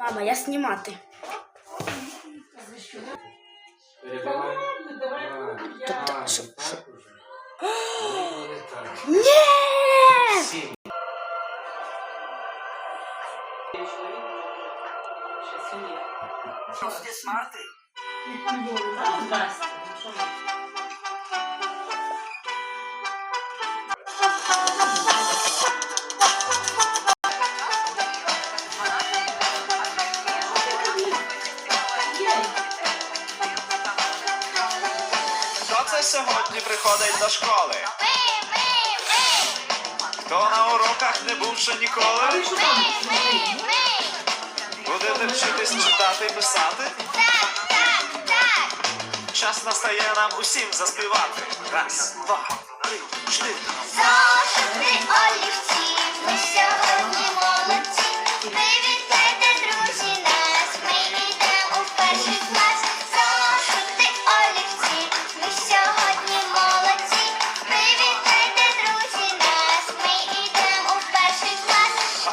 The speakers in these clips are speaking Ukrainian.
Мама, я знімати. Передавай. Так, що- що? Ні! Ні! Сьогодні приходить до школи? Хто на уроках не був ще ніколи? Будете вчитись читати і писати? Час настає нам усім заспівати. Раз, два, три, чотири.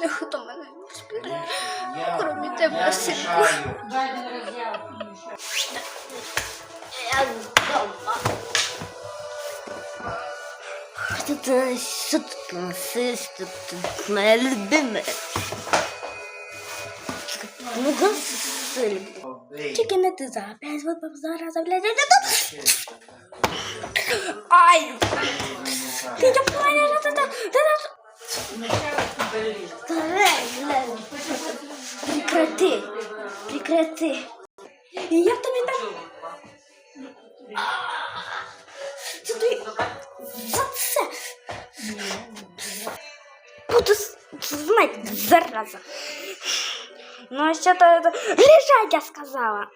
Ніхто мене не спіє. Кроме тебе, синку. Я вдома. Що ти, що ти носиш? Що ти моя любима? Ну, сильно. Тільки не ти за опять випав зараз, блядь. Ай! Ти не поняла, що там? Прекрати. Прекрати. І я б тобі так... Це ти... За це. Буду знати, зараза. Ну, а що то... Лежать, я сказала.